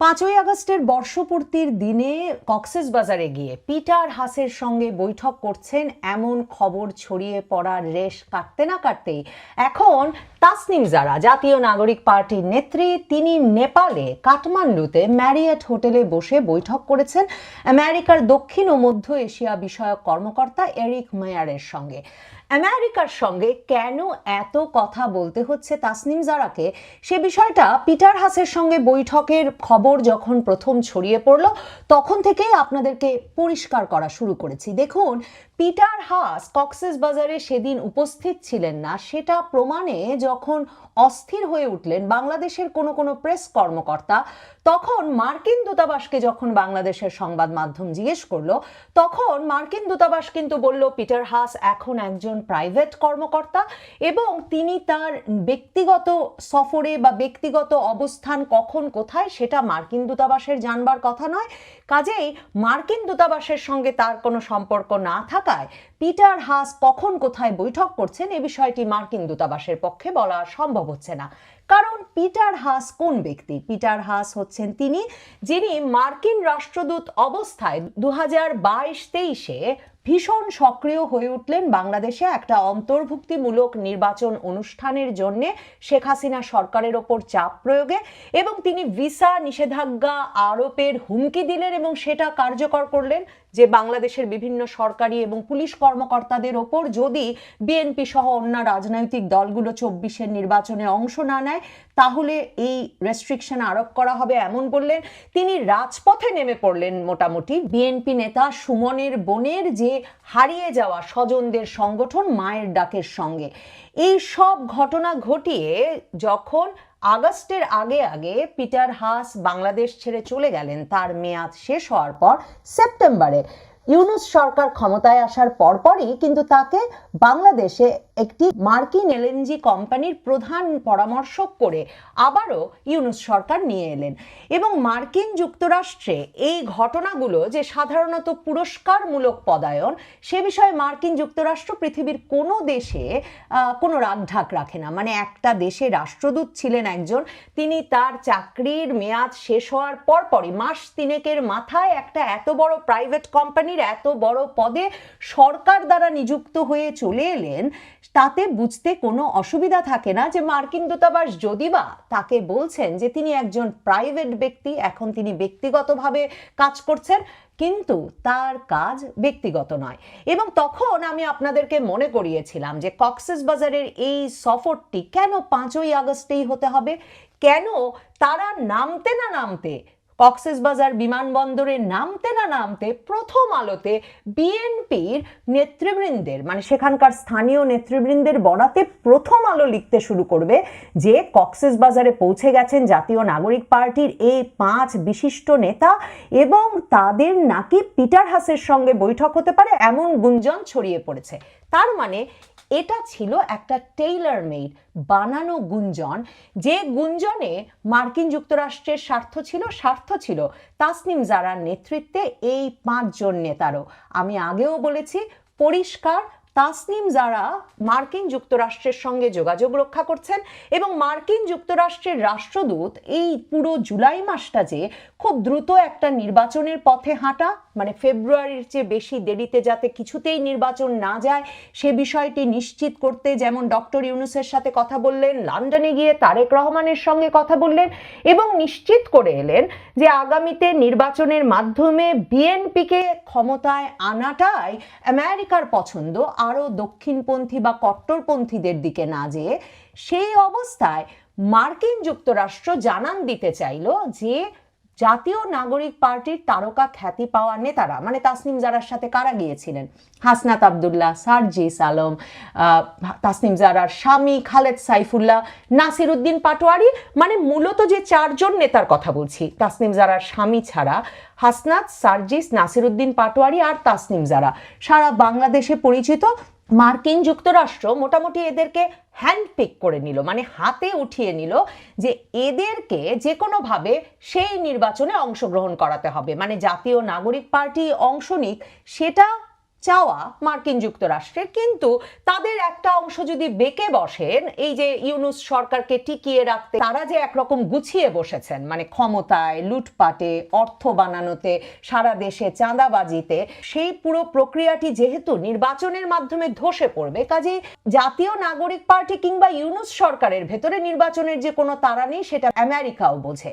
পাঁচই আগস্টের বর্ষপূর্তির দিনে কক্সেস বাজারে গিয়ে পিটার হাসের সঙ্গে বৈঠক করছেন এমন খবর ছড়িয়ে পড়ার রেশ কাটতে না কাটতেই এখন তাসনিম জারা, জাতীয় নাগরিক পার্টির নেত্রী, তিনি নেপালে কাঠমান্ডুতে ম্যারিয়েট হোটেলে বসে বৈঠক করেছেন আমেরিকার দক্ষিণ ও মধ্য এশিয়া বিষয়ক কর্মকর্তা এরিক মেয়ারের সঙ্গে। আমেরিকার সঙ্গে কেন এত কথা বলতে হচ্ছে তাসনিম জারাকে? সে বিষয়টা পিটার হাসের সঙ্গে বৈঠকের খবর যখন প্রথম ছড়িয়ে পড়ল, তখন থেকেই আপনাদেরকে পরিষ্কার করা শুরু করেছি। দেখুন, পিটার হাস কক্সেস বাজারে সেদিন উপস্থিত ছিলেন না। সেটা প্রমাণে যখন অস্থির হয়ে উঠলেন বাংলাদেশের কোনো কোনো প্রেস কর্মকর্তা, তখন মার্কিন দূতাবাসকে যখন বাংলাদেশের সংবাদ মাধ্যম জিজ্ঞেস করল, তখন মার্কিন দূতাবাস কিন্তু বলল, পিটার হাস এখন একজন প্রাইভেট কর্মকর্তা এবং তিনি তার ব্যক্তিগত সফরে বা ব্যক্তিগত অবস্থান কখন কোথায় সেটা মার্কিন দূতাবাসের জানবার কথা নয়। কাজেই মার্কিন দূতাবাসের সঙ্গে তার কোনো সম্পর্ক না থাকায় পিটার হাস কখন কোথায় বৈঠক করছেন এ বিষয়টি মার্কিন দূতাবাসের পক্ষে বলা সম্ভব হচ্ছে না। কারণ পিটার হাস কোন ব্যক্তি? পিটার হাস হচ্ছেন তিনি, যিনি মার্কিন রাষ্ট্রদূত অবস্থায় দু হাজার বাইশ তেইশে ভীষণ সক্রিয় হয়ে উঠলেন বাংলাদেশে একটা অন্তর্ভুক্তিমূলক নির্বাচন অনুষ্ঠানের জন্য শেখ হাসিনা সরকারের ওপর চাপ প্রয়োগে এবং তিনি ভিসা নিষেধাজ্ঞা আরোপের হুমকি দিলেন এবং সেটা কার্যকর করলেন যে বাংলাদেশের বিভিন্ন সরকারি এবং পুলিশ কর্মকর্তাদের ওপর যদি বিএনপি সহ অন্য রাজনৈতিক দলগুলো চব্বিশের নির্বাচনে অংশ না নেয়, তাহলে এই রেস্ট্রিকশন আরোপ করা হবে এমন বললেন। তিনি রাজপথে নেমে পড়লেন মোটামুটি। বিএনপি নেতা সুমনের বোনের যে হারিয়ে যাওয়া স্বজনদের সংগঠন মায়ের ডাকের সঙ্গে। এই সব ঘটনা ঘটিয়ে যখন আগস্টের আগে আগে পিটার হাস বাংলাদেশ ছেড়ে চলে গেলেন। তার মেয়াদ শেষ হওয়ার পর সেপ্টেম্বরে। ইউনুস সরকার ক্ষমতায় আসার পরপরই কিন্তু তাকে বাংলাদেশে একটি মার্কিন এলএনজি কোম্পানির প্রধান পরামর্শক করে আবারও ইউনুস সরকার নিয়ে এলেন। এবং মার্কিন যুক্তরাষ্ট্রে এই ঘটনাগুলো যে সাধারণত পুরস্কারমূলক পদায়ন, সে বিষয়ে মার্কিন যুক্তরাষ্ট্র পৃথিবীর কোনো দেশে কোনো রাগঢাক রাখে না। মানে একটা দেশে রাষ্ট্রদূত ছিলেন একজন, তিনি তার চাকরির মেয়াদ শেষ হওয়ার পরপরই মাস তিনেকের মাথায় একটা এত বড় প্রাইভেট কোম্পানির এত বড় পদে সরকার দ্বারা নিযুক্ত হয়ে চলে এলেন, তাতে বুঝতে কোনো অসুবিধা থাকে না যে মার্কিন দূতাবাস যদি বা তাকে বলছেন যে তিনি একজন প্রাইভেট ব্যক্তি, এখন তিনি ব্যক্তিগতভাবে কাজ করছেন, কিন্তু তার কাজ ব্যক্তিগত নয়। এবং তখন আমি আপনাদেরকে মনে করিয়েছিলাম যে কক্সেস বাজারের এই সফরটি কেন পাঁচই আগস্টেই হতে হবে? কেন তারা নামতে না নামতে কক্সেস বাজার বিমানবন্দরে নামতে না নামতে প্রথম আলোতে বিএনপির নেতৃবৃন্দের মানে সেখানকার স্থানীয় নেতৃবৃন্দের বরাতে প্রথম আলো লিখতে শুরু করবে যে কক্সেস বাজারে পৌঁছে গেছেন জাতীয় নাগরিক পার্টির এই পাঁচ বিশিষ্ট নেতা এবং তাদের নাকি পিটার হাসের সঙ্গে বৈঠক হতে পারে এমন গুঞ্জন ছড়িয়ে পড়েছে। তার মানে এটা ছিল একটা টেইলার মেড বানানো গুঞ্জন। যে গুঞ্জনে মার্কিন যুক্তরাষ্ট্রের স্বার্থ ছিল স্বার্থ ছিল তাসনিম জারার নেতৃত্বে এই পাঁচজন নেতারও। আমি আগেও বলেছি, পরিষ্কার তাসনিম যারা মার্কিন যুক্তরাষ্ট্রের সঙ্গে যোগাযোগ রক্ষা করছেন এবং মার্কিন যুক্তরাষ্ট্রের রাষ্ট্রদূত এই পুরো জুলাই মাসটা যে খুব দ্রুত একটা নির্বাচনের পথে হাঁটা মানে ফেব্রুয়ারির চেয়ে বেশি দেরিতে যাতে কিছুতেই নির্বাচন না যায়, সে বিষয়টি নিশ্চিত করতে যেমন ডক্টর ইউনুসের সাথে কথা বললেন, লন্ডনে গিয়ে তারেক রহমানের সঙ্গে কথা বললেন এবং নিশ্চিত করে এলেন যে আগামীতে নির্বাচনের মাধ্যমে বিএনপিকে ক্ষমতায় আনাটাই আমেরিকার পছন্দ। আরও দক্ষিণপন্থী বা কট্টরপন্থীদের দিকে না যেয়ে সেই অবস্থায় মার্কিন যুক্তরাষ্ট্র জানান দিতে চাইল যে জাতীয় নাগরিক পার্টির তারকা খ্যাতি পাওয়া নেতারা মানে তাসনিম জারার সাথে কারা গিয়েছিলেন? হাসনাত আবদুল্লাহ, সারজিস আলম তাসনিম জারার স্বামী খালেদ সাইফুল্লাহ, নাসির উদ্দিন পাটোয়ারি মানে মূলত যে চারজন নেতার কথা বলছি, তাসনিম জারার স্বামী ছাড়া হাসনাত, সার্জিস নাসিরুদ্দিন পাটোয়ারি আর তাসনিম জারা। সারা বাংলাদেশে পরিচিত মার্কিন যুক্তরাষ্ট্র মোটামুটি এদেরকে হ্যান্ডপিক করে নিল মানে হাতে উঠিয়ে নিল যে এদেরকে যে কোনোভাবে সেই নির্বাচনে অংশগ্রহণ করাতে হবে। মানে জাতীয় নাগরিক পার্টি অংশ নিক, সেটা চাওয়া মার্কিন যুক্তরাষ্ট্রের, কিন্তু তাদের একটা অংশ যদি বেঁকে বসেন, এই যে ইউনুস সরকারকে টিকিয়ে রাখতে, তারা যে একরকম গুছিয়ে বসেছেন মানে ক্ষমতায়, লুটপাটে, অর্থ বানানোতে, সারা দেশে চাঁদাবাজিতে, সেই পুরো প্রক্রিয়াটি যেহেতু নির্বাচনের মাধ্যমে ধসে পড়বে, কাজেই জাতীয় নাগরিক পার্টি কিংবা ইউনুস সরকারের ভেতরে নির্বাচনের যে কোনো তারা নেই, সেটা আমেরিকাও বোঝে।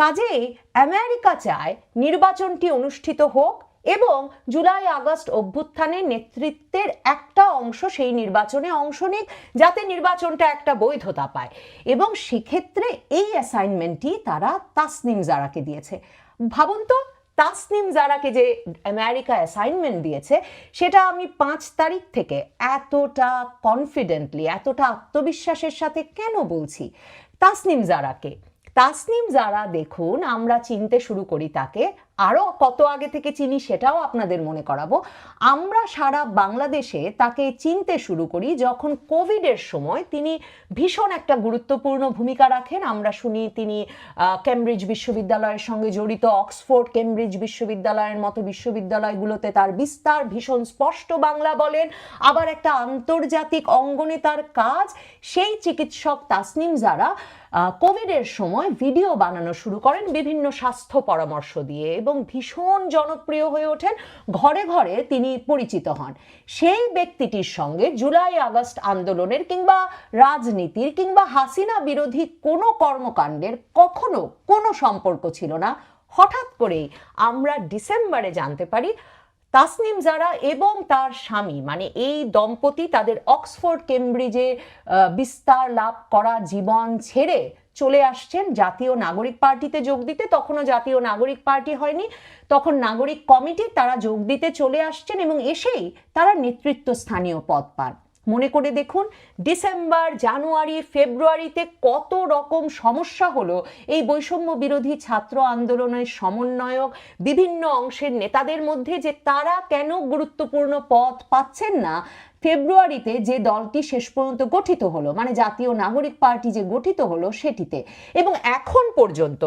কাজেই আমেরিকা চায় নির্বাচনটি অনুষ্ঠিত হোক এবং জুলাই আগস্ট অভ্যুত্থানের নেতৃত্বের একটা অংশ সেই নির্বাচনে অংশ নিক, যাতে নির্বাচনটা একটা বৈধতা পায়। এবং সেক্ষেত্রে এই অ্যাসাইনমেন্টটি তারা তাসনিম জারাকে দিয়েছে। ভাবুন তো, তাসনিম জারাকে যে আমেরিকা অ্যাসাইনমেন্ট দিয়েছে, সেটা আমি পাঁচ তারিখ থেকে এতটা কনফিডেন্টলি এতটা আত্মবিশ্বাসের সাথে কেন বলছি? তাসনিম জারাকে। তাসনিম জারা দেখুন, আমরা চিনতে শুরু করি তাকে আরও কত আগে থেকে চিনি সেটাও আপনাদের মনে করাবো। আমরা সারা বাংলাদেশে তাকে চিনতে শুরু করি যখন কোভিডের সময় তিনি ভীষণ একটা গুরুত্বপূর্ণ ভূমিকা রাখেন। আমরা শুনি তিনি কেমব্রিজ বিশ্ববিদ্যালয়ের সঙ্গে জড়িত অক্সফোর্ড কেমব্রিজ বিশ্ববিদ্যালয়ের মতো বিশ্ববিদ্যালয়গুলোতে তার বিস্তার ভীষণ স্পষ্ট বাংলা বলেন। আবার একটা আন্তর্জাতিক অঙ্গনে তার কাজ, সেই চিকিৎসক তাসনিম যারা কোভিডের সময় ভিডিও বানানো শুরু করেন বিভিন্ন স্বাস্থ্য পরামর্শ দিয়ে। এবং ভীষণ জনপ্রিয় হয়ে ওঠেন। ঘরে ঘরে তিনি পরিচিত হন। সেই ব্যক্তিটির সঙ্গে জুলাই আগস্ট আন্দোলনের কিংবা রাজনীতির কিংবা হাসিনা বিরোধী কোনো কর্মকাণ্ডের কখনো কোনো সম্পর্ক ছিল না। হঠাৎ করেই আমরা ডিসেম্বরে জানতে পারি, তাসনিম জারা এবং তার স্বামী মানে এই দম্পতি তাদের অক্সফোর্ড, কেমব্রিজে বিস্তার লাভ করা জীবন ছেড়ে চলে আসছেন। জাতীয় নাগরিক পার্টিতে যোগ দিতে তখনও জাতীয় নাগরিক পার্টি হয়নি। তখন নাগরিক কমিটি তারা যোগ দিতে চলে আসছেন এবং এসেই তারা নেতৃত্ব স্থানীয় পদ পান। মনে করে দেখুন, ডিসেম্বর, জানুয়ারি, ফেব্রুয়ারিতে কত রকম সমস্যা হলো। এই বৈষম্য বিরোধী ছাত্র আন্দোলনের সমন্বয়ক, বিভিন্ন অংশের নেতাদের মধ্যে যে তারা কেন গুরুত্বপূর্ণ পথ পাচ্ছেন না ফেব্রুয়ারিতে যে দলটি শেষ পর্যন্ত গঠিত হলো মানে জাতীয় নাগরিক পার্টি যে গঠিত হলো সেটিতে, এবং এখন পর্যন্ত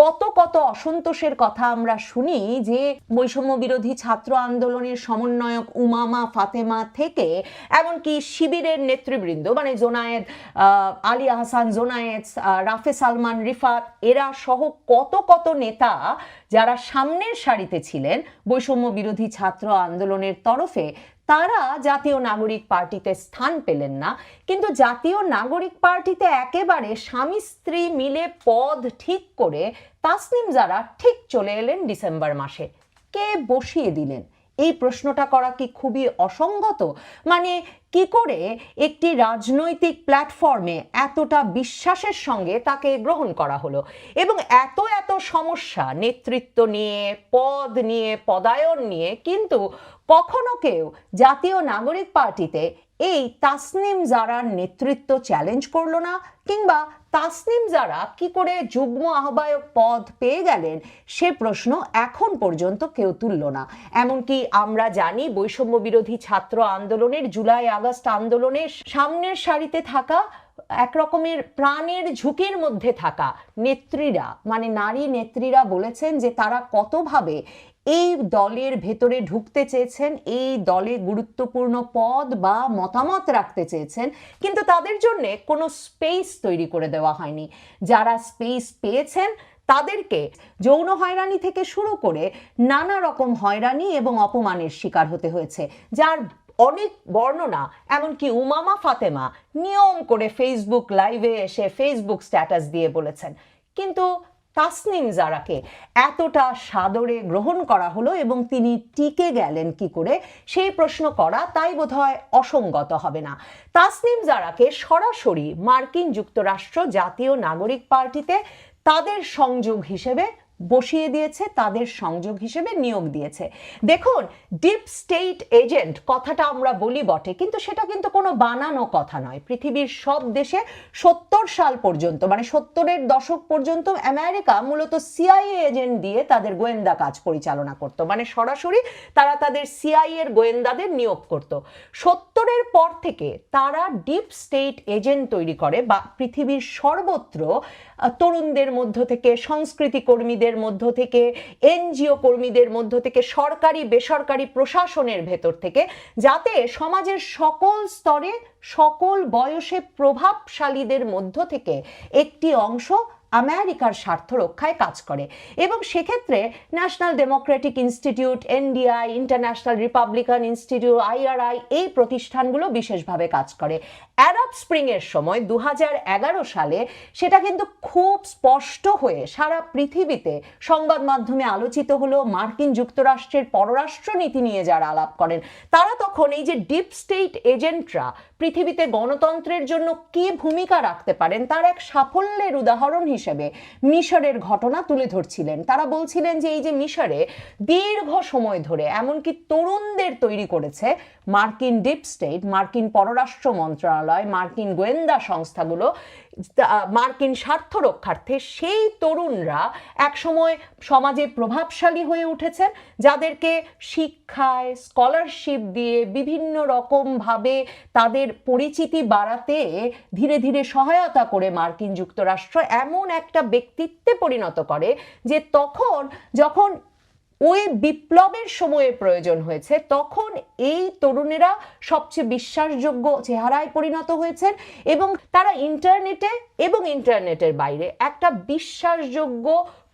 কত কত অসন্তোষের কথা আমরা শুনি যে বৈষম্য বিরোধী ছাত্র আন্দোলনের সমন্বয়ক উমামা ফাতেমা থেকে, এমনকি শিবিরের নেতৃবৃন্দ মানে জোনায়েদ আলী আহসান, জোনায়েদ রাফে সালমান, রিফাত, এরা সহ কত কত নেতা যারা সামনের সারিতে ছিলেন বৈষম্য বিরোধী ছাত্র আন্দোলনের তরফে তারা জাতীয় নাগরিক পার্টিতে স্থান পেলেন না, কিন্তু জাতীয় নাগরিক পার্টিতে একেবারে স্বামী স্ত্রী মিলে পদ ঠিক করে তাসনিম যারা ঠিক চলে এলেন ডিসেম্বর মাসে। কে বসিয়ে দিলেন? এই প্রশ্নটা করা কি খুবই অসঙ্গত? মানে কি করে একটি রাজনৈতিক প্ল্যাটফর্মে এতটা বিশ্বাসের সঙ্গে তাকে গ্রহণ করা হলো? এবং এত এত সমস্যা, নেতৃত্ব নিয়ে, পদ নিয়ে, পদায়ন নিয়ে কিন্তু কখনো কেউ জাতীয় নাগরিক পার্টিতে এই তাসনিম জারার নেতৃত্ব চ্যালেঞ্জ করল না কিংবা তাসনিম যারা কি করে যুগ্ম আহ্বায়ক পদ পেয়ে গেলেন, সে প্রশ্ন এখন পর্যন্ত কেউ তুলল না। এমনকি আমরা জানি বৈষম্য বিরোধী ছাত্র আন্দোলনের জুলাই আগস্ট আন্দোলনের সামনের সারিতে থাকা এক রকমের প্রাণের ঝুঁকির মধ্যে থাকা নেত্রীরা মানে নারী নেত্রীরা বলেছেন যে তারা কতভাবে এই দলের ভেতরে ঢুকতে চেয়েছেন, এই দলে গুরুত্বপূর্ণ পদ বা মতামত রাখতে চেয়েছেন, কিন্তু তাদের জন্যে কোনো স্পেস তৈরি করে দেওয়া হয়নি। যারা স্পেস পেয়েছেন, তাদেরকে যৌন হয়রানি থেকে শুরু করে নানা রকম হয়রানি এবং অপমানের শিকার হতে হয়েছে, যার অনেক বর্ণনা, এমনকি উমামা ফাতেমা নিয়ম করে ফেসবুক লাইভে এসে ফেসবুক স্ট্যাটাস দিয়ে বলেছেন। কিন্তু তাসনিম জারাকে এতটা সাদরে গ্রহণ করা হলো এবং তিনি টিকে গেলেন কি করে, সেই প্রশ্ন করা তাই বোধহয় অসঙ্গত হবে না। তাসনিম জারাকে সরাসরি মার্কিন যুক্তরাষ্ট্র জাতীয় নাগরিক পার্টিতে তাদের সংযোগ হিসেবে বসিয়ে দিয়েছে, তাদের সংযোগ হিসেবে নিয়োগ দিয়েছে। দেখুন, ডিপ স্টেট এজেন্ট কথাটা আমরা বলি বটে, কিন্তু সেটা কিন্তু কোনো বানানো কথা নয়। পৃথিবীর সব দেশে সত্তর সাল পর্যন্ত মানে সত্তরের দশক পর্যন্ত আমেরিকা মূলত সিআইএ এজেন্ট দিয়ে তাদের গোয়েন্দা কাজ পরিচালনা করত। মানে সরাসরি তারা তাদের সিআইএ এর গোয়েন্দাদের নিয়োগ করত। সত্তরের পর থেকে তারা ডিপ স্টেট এজেন্ট তৈরি করে বা পৃথিবীর সর্বত্র তরুণদের মধ্য থেকে সংস্কৃতি কর্মীদের কর্মীদের মধ্য থেকে, এনজিও কর্মীদের মধ্য থেকে, সরকারি, বেসরকারি প্রশাসনের ভেতর থেকে, যাতে সমাজের সকল স্তরে, সকল বয়সে প্রভাবশালীদের মধ্য থেকে একটি অংশ আমেরিকার স্বার্থ রক্ষায় কাজ করে। এবং সেক্ষেত্রে National Democratic Institute, NDI, International Republican Institute, IRI এই প্রতিষ্ঠানগুলো বিশেষভাবে কাজ করে। অ্যারব স্প্রিং এর সময় দু হাজার এগারো সালে সেটা কিন্তু খুব স্পষ্ট হয়ে সারা পৃথিবীতে সংবাদ মাধ্যমে আলোচিত হলো মার্কিন যুক্তরাষ্ট্রের পররাষ্ট্র নীতি নিয়ে যারা আলাপ করেন, তারা তখন এই যে ডিপ স্টেট এজেন্টরা পৃথিবীতে গণতন্ত্রের জন্য কি ভূমিকা রাখতে পারেন, তার এক সাফল্যের উদাহরণ হিসেবে মিশরের ঘটনা তুলে ধরছিলেন। তারা বলছিলেন যে, এই যে মিশরে দীর্ঘ সময় ধরে এমনকি তরুণদের তৈরি করেছে মার্কিন ডিপ স্টেট, মার্কিন পররাষ্ট্র মন্ত্রণালয়, মার্কিন গোয়েন্দা সংস্থাগুলো মার্কিন স্বার্থ রক্ষার্থে সেই তরুণরা একসময় সমাজে প্রভাবশালী হয়ে উঠেছেন, যাদেরকে শিক্ষায়, স্কলারশিপ দিয়ে বিভিন্ন রকমভাবে তাদের পরিচিতি বাড়াতে ধীরে ধীরে সহায়তা করে মার্কিন যুক্তরাষ্ট্র এমন একটা ব্যক্তিত্বে পরিণত করে যে তখন যখন ওই বিপ্লবের সময়ে প্রয়োজন হয়েছে, তখন এই তরুণেরা সবচেয়ে বিশ্বাসযোগ্য চেহারায় পরিণত হয়েছেন এবং তারা ইন্টারনেটে এবং ইন্টারনেটের বাইরে একটা বিশ্বাসযোগ্য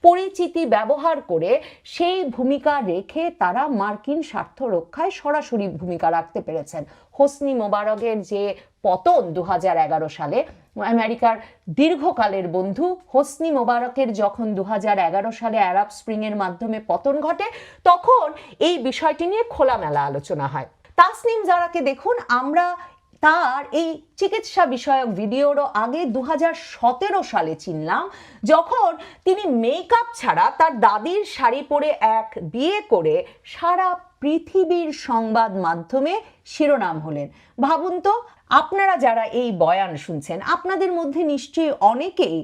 পরিচিতি ব্যবহার করে সেই ভূমিকা রেখে তারা মার্কিন স্বার্থ রক্ষায় সরাসরি ভূমিকা রাখতে পেরেছেন। হোসনি মোবারকের যে পতন দু হাজার এগারো সালে, আমেরিকার দীর্ঘকালের বন্ধু হোসনি মোবারকের যখন দু হাজার এগারো সালে অ্যারাব স্প্রিং এর মাধ্যমে পতন ঘটে, তখন এই বিষয়টি নিয়ে খোলামেলা আলোচনা হয়। তাসনিম জারাকে দেখুন, আমরা তার এই চিকিৎসা বিষয়ক ভিডিওরও আগে দু হাজার সতেরো সালে চিনলাম, যখন তিনি মেকআপ ছাড়া তার দাদির শাড়ি পরে এক বিয়ে করে সারা পৃথিবীর সংবাদ মাধ্যমে শিরোনাম হলেন। ভাবুন তো, আপনারা যারা এই বয়ান শুনছেন, আপনাদের মধ্যে নিশ্চয়ই অনেকেই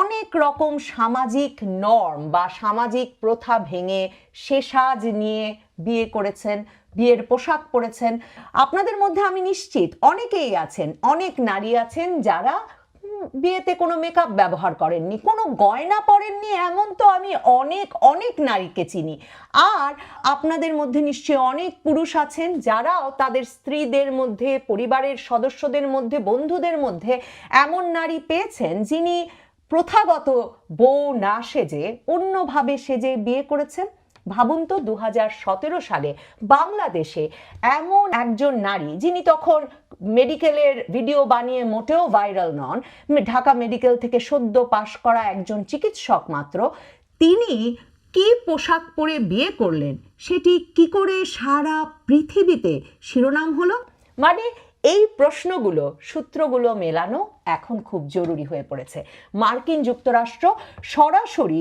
অনেক রকম সামাজিক নর্ম বা সামাজিক প্রথা ভেঙে সে সাজ নিয়ে বিয়ে করেছেন। বিয়ের পোশাক পরেছেন। আপনাদের মধ্যে আমি নিশ্চিত অনেকেই আছেন, অনেক নারী আছেন যারা বিয়েতে কোনো মেকআপ ব্যবহার করেননি, কোনো গয়না পরেননি, এমন তো আমি অনেক অনেক নারীকে চিনি। আর আপনাদের মধ্যে নিশ্চয়ই অনেক পুরুষ আছেন যারাও তাদের স্ত্রীদের মধ্যে, পরিবারের সদস্যদের মধ্যে, বন্ধুদের মধ্যে এমন নারী পেয়েছেন যিনি প্রথাগত বউ না সেজে অন্যভাবে সেজে বিয়ে করেছেন। ভাবুন তো দু হাজার সতেরো সালে বাংলাদেশে এমন একজন নারী যিনি তখন মেডিকেলের ভিডিও বানিয়ে মোটেও ভাইরাল নন, ঢাকা মেডিকেল থেকে সদ্য পাশ করা একজন চিকিৎসক মাত্র, তিনি কি পোশাক পরে বিয়ে করলেন? সেটি কি করে সারা পৃথিবীতে শিরোনাম হলো? মানে এই প্রশ্নগুলো, সূত্রগুলো মেলানো এখন খুব জরুরি হয়ে পড়েছে। মার্কিন যুক্তরাষ্ট্র সরাসরি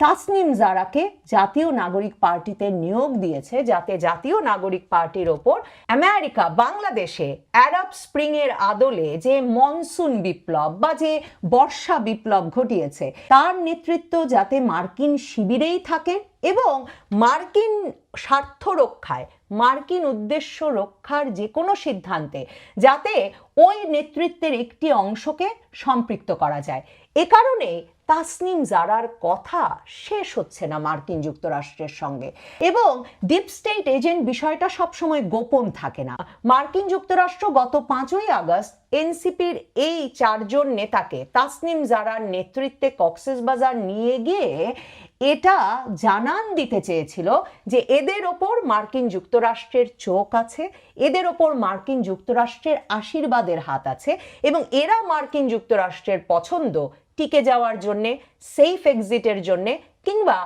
তাসনিম জারাকে জাতীয় নাগরিক পার্টিতে নিয়োগ দিয়েছে, যাতে জাতীয় নাগরিক পার্টির ওপর আমেরিকা, বাংলাদেশে অ্যারাব স্প্রিং এর আদলে যে মনসুন বিপ্লব বা যে বর্ষা বিপ্লব ঘটিয়েছে, তার নেতৃত্ব যাতে মার্কিন শিবিরেই থাকে এবং মার্কিন স্বার্থ রক্ষায়, মার্কিন উদ্দেশ্য রক্ষার যে কোনো সিদ্ধান্তে যাতে ওই নেতৃত্বের একটি অংশকে সম্পৃক্ত করা যায়। এ কারণে তাসনিম জারার কথা শেষ হচ্ছে না মার্কিন যুক্তরাষ্ট্রের সঙ্গে। এবং ডিপ স্টেট এজেন্ট বিষয়টা সবসময় গোপন থাকে না। মার্কিন যুক্তরাষ্ট্র গত পাঁচই আগস্ট এনসিপির এই চারজন নেতাকে তাসনিম জারার নেতৃত্বে কক্সেস বাজার নিয়ে গিয়ে এটা জানান দিতে চেয়েছিল যে এদের ওপর মার্কিন যুক্তরাষ্ট্রের চোখ আছে, এদের ওপর মার্কিন যুক্তরাষ্ট্রের আশীর্বাদের হাত আছে এবং এরা মার্কিন যুক্তরাষ্ট্রের পছন্দ টিকে যাওয়ার জন্যে সেফ এক্সিটের জন্যে, কিংবা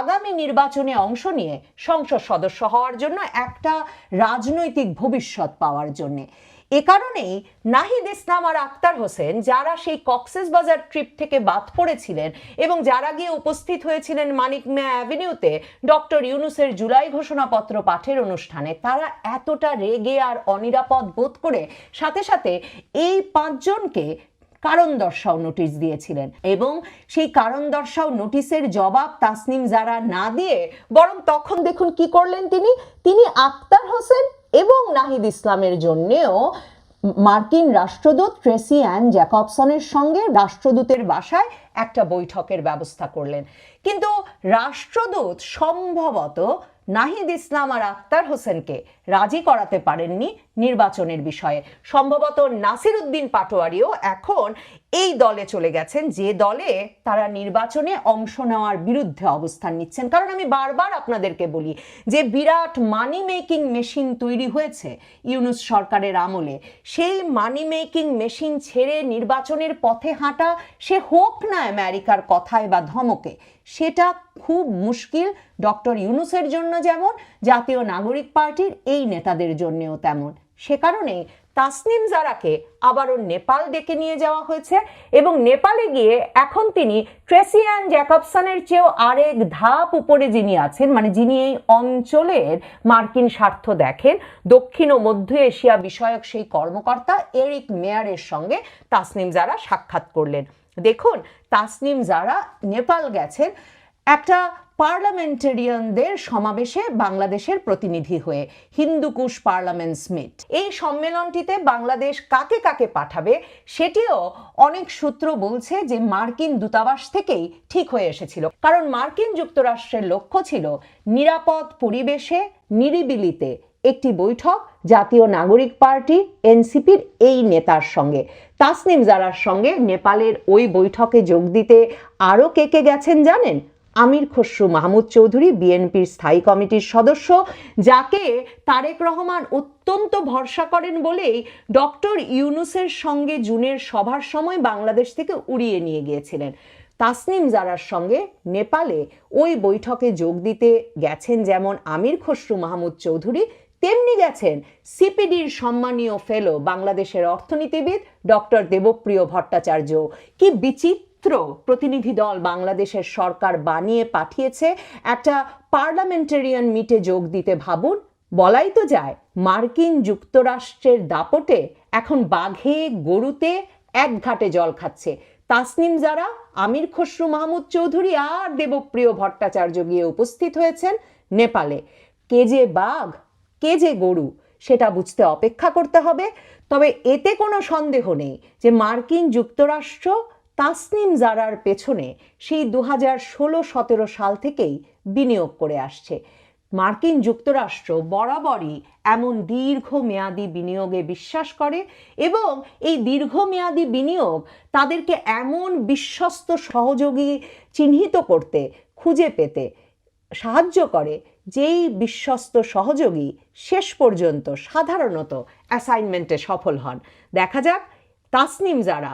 আগামী নির্বাচনে অংশ নিয়ে সংসদ সদস্য হওয়ার জন্য একটা রাজনৈতিক ভবিষ্যৎ পাওয়ার জন্যে। এ কারণেই নাহিদ ইসলাম আর আক্তার হোসেন, যারা সেই কক্সেস বাজার ট্রিপ থেকে বাদ পড়েছিলেন এবং যারা গিয়ে উপস্থিত হয়েছিলেন মানিক মিয়া অ্যাভিনিউতে, ডক্টর ইউনুসের জুলাই ঘোষণাপত্র পাঠের অনুষ্ঠানে, তারা এতটা রেগে আর অনিরাপদ বোধ করে, সাথে সাথে এই পাঁচজনকে কারণ দর্শাও নোটিশ দিয়েছিলেন এবং সেই কারণ দর্শাও নোটিশের জবাব তাসনিম যারা না দিয়ে, বরং তখন দেখুন কি করলেন তিনি? তিনি আক্তার হোসেন এবং নাহিদ ইসলামের জন্যেও মার্কিন রাষ্ট্রদূত ট্রেসি অ্যান জ্যাকবসনের সঙ্গে রাষ্ট্রদূতের বাসায় একটা বৈঠকের ব্যবস্থা করলেন। কিন্তু রাষ্ট্রদূত সম্ভবত নাহিদ ইসলাম আর আক্তার হোসেনকে রাজি করাতে পারেননি নির্বাচনের বিষয়ে। সম্ভবত নাসির উদ্দিন পাটোয়ারিও এখন এই দলে চলে গেছেন। যে দলে তারা নির্বাচনে অংশ নেওয়ার বিরুদ্ধে অবস্থান নিচ্ছেন। কারণ আমি বারবার আপনাদেরকে বলি যে বিরাট মানি মেকিং মেশিন তৈরি হয়েছে ইউনুস সরকারের আমলে। সেই মানি মেকিং মেশিন ছেড়ে নির্বাচনের পথে হাঁটা, সে হোক না আমেরিকার কথায় বা ধমকে, সেটা খুব মুশকিল। ডক্টর ইউনুসের জন্য যেমন, জাতীয় নাগরিক পার্টির এই নেতাদের জন্যও তেমন। সে কারণে তাসনিম জারাকে আবারও নেপাল ডেকে নিয়ে যাওয়া হয়েছে এবং নেপালে গিয়ে এখন তিনি ট্রেসিয়ান জ্যাকবসনের চেয়েও আরেক ধাপ উপরে যিনি আছেন মানে যিনি এই অঞ্চলের মার্কিন স্বার্থ দেখেন, দক্ষিণ ও মধ্য এশিয়া বিষয়ক সেই কর্মকর্তা এরিক মেয়ারের সঙ্গে তাসনিম জারা সাক্ষাৎ করলেন। দেখুন, তাসনিম জারা নেপাল গেছেন। একটা পার্লামেন্টেরিয়ানদের সমাবেশে বাংলাদেশের প্রতিনিধি হয়ে হিন্দুকুশ পার্লামেন্ট স্মিট। এই সম্মেলনটিতে বাংলাদেশ কাকে কাকে পাঠাবে সেটিও অনেক সূত্র বলছে যে মার্কিন দূতাবাস থেকেই ঠিক হয়ে এসেছিল। কারণ মার্কিন যুক্তরাষ্ট্রের লক্ষ্য ছিল নিরাপদ পরিবেশে নিরিবিলিতে একটি বৈঠক, জাতীয় নাগরিক পার্টি, এনসিপির এই নেতার সঙ্গে। তাসনিম জারার সঙ্গে নেপালের ওই বৈঠকে যোগ দিতে আরও কে কে গেছেন জানেন? আমির খসরু মাহমুদ চৌধুরী, বিএনপির স্থায়ী কমিটির সদস্য, যাকে তারেক রহমান অত্যন্ত ভরসা করেন বলেই ডক্টর ইউনুসের সঙ্গে জুনের সভার সময় বাংলাদেশ থেকে উড়িয়ে নিয়ে গিয়েছিলেন। তাসনিম জারার সঙ্গে নেপালে ওই বৈঠকে যোগ দিতে গেছেন যেমন আমির খসরু মাহমুদ চৌধুরী, তেমনি গেছেন সিপিডির সম্মানীয় ফেলো বাংলাদেশের অর্থনীতিবিদ ডক্টর দেবপ্রিয় ভট্টাচার্য। কি বিচিত্র প্রতিনিধি দল বাংলাদেশের সরকার বানিয়ে পাঠিয়েছে। একটা পার্লামেন্টারিয়ান মিটে যোগ দিতে ভাবুন, বলাই তো যায় মার্কিন যুক্তরাষ্ট্রের দাপটে এখন বাঘে গরুতে এক ঘাটে জল খাচ্ছে। তাসনিম যারা আমির খসরু, মাহমুদ চৌধুরী আর দেবপ্রিয় ভট্টাচার্য গিয়ে উপস্থিত হয়েছেন নেপালে। কে যে বাঘ, কে যে গরু, সেটা বুঝতে অপেক্ষা করতে হবে। তবে এতে কোনো সন্দেহ নেই যে মার্কিন যুক্তরাষ্ট্র তাসনিম জারার পেছনে সেই দু হাজার ষোলো সতেরো সাল থেকেই বিনিয়োগ করে আসছে। মার্কিন যুক্তরাষ্ট্র বরাবরই এমন দীর্ঘমেয়াদী বিনিয়োগে বিশ্বাস করে এবং এই দীর্ঘমেয়াদী বিনিয়োগ তাদেরকে এমন বিশ্বস্ত সহযোগী চিহ্নিত করতে, খুঁজে পেতে সাহায্য করে, যেই বিশ্বস্ত সহযোগী শেষ পর্যন্ত সাধারণত অ্যাসাইনমেন্টে সফল হন। দেখা যাক তাসনিম যারা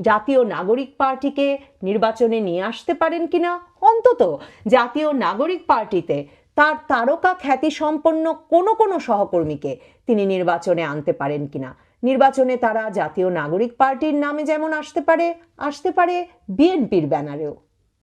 জাতীয় নাগরিক পার্টিকে নির্বাচনে নিয়ে আসতে পারেন কিনা? অন্তত জাতীয় নাগরিক পার্টিতে তার তারকা খ্যাতি সম্পন্ন কোনো কোনো সহকর্মীকে তিনি নির্বাচনে আনতে পারেন কিনা? নির্বাচনে তারা জাতীয় নাগরিক পার্টির নামে যেমন আসতে পারে আসতে পারে বিএনপির ব্যানারেও।